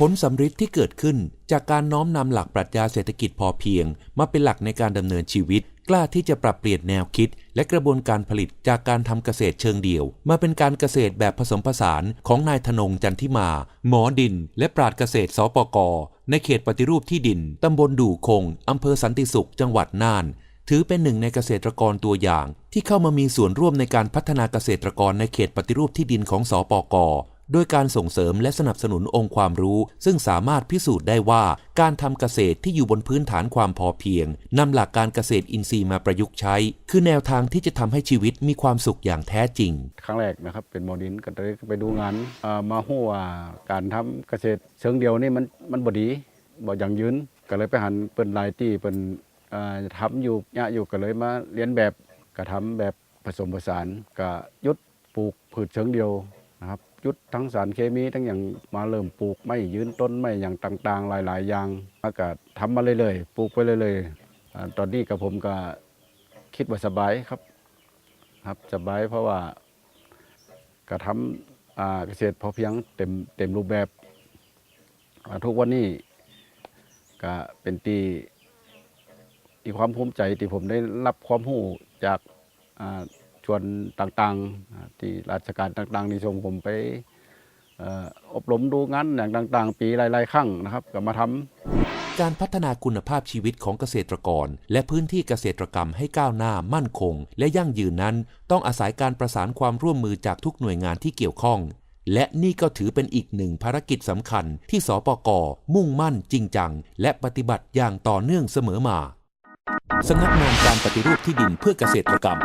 ผลสำฤทธิ์ที่เกิดขึ้นจากการน้อมนำหลักปรัชญาเศรษฐกิจพอเพียง มาเป็นหลักในการดำเนินชีวิต กล้าที่จะปรับเปลี่ยนแนวคิด และกระบวนการผลิตจากการทำเกษตรเชิงเดี่ยว มาเป็นการเกษตรแบบผสมผสานของนายธนงจันทิมา หมอดิน และปราดเกษตรสปกในเขตปฏิรูปที่ดินตำบลดู่คงอำเภอสันติสุขจังหวัดน่าน ถือเป็นหนึ่งในเกษตรกรตัวอย่าง ที่เข้ามามีส่วนร่วมในการพัฒนาเกษตรกรในเขตปฏิรูปที่ดินของสปกโดยการส่งเสริมและสนับสนุนองค์ความรู้ ซึ่งสามารถพิสูจน์ได้ว่า การทำเกษตรที่อยู่บนพื้นฐานความพอเพียงนำหลักการเกษตรอินทรีย์มาประยุกต์ใช้ คือแนวทางที่จะทำให้ชีวิตมีความสุขอย่างแท้จริง ครั้งแรกนะครับเป็นหมดินก็เลยไปดูงานเอ่อมาหู้ว่าการทำเกษตร เชิงเดียวนี่มันมันบดีบ่ยั่งยืนก็เลยไปหันเปิ้นลายที่เปิ้น ทำอยู่ยะอยู่ก็เลยมาเรียนแบบก็ทำแบบผสมผสานก็หยุดปลูกพืชเชิงเดียวนะครับยุดทั้งสารเคมีทั้งอย่างมาเริ่มปลูกไม่ยืนต้นไม่อย่างต่างๆ หลาย ๆ อย่างแล้วก็ทำมาเรื่อยๆปลูกไปเรื่อยๆตอนนี้กับผมก็คิดว่าสบายครับ ครับสบายเพราะว่าก็ทำอ่าเกษตรพอเพียงเต็มเต็มรูปแบบทุกวันนี้ก็เป็นตี อีความภูมิใจที่ผมได้รับความรู้จากชวนต่างๆที่ราชการต่างๆที่ส่งผมไปอบรมดูงานอย่างต่างๆ ปีหลายๆครั้งนะครับก็มาทำการพัฒนาคุณภาพชีวิตของเกษตรกร และพื้นที่เกษตรกรรมให้ก้าวหน้ามั่นคง และยั่งยืนนั้น ต้องอาศัยการประสานความร่วมมือจากทุกหน่วยงานที่เกี่ยวข้อง และนี่ก็ถือเป็นอีกหนึ่งภารกิจสำคัญที่สปกมุ่งมั่นจริงจัง และปฏิบัติอย่างต่อเนื่องเสมอมา สำนักงานการปฏิรูปที่ดินเพื่อเกษตรกรรม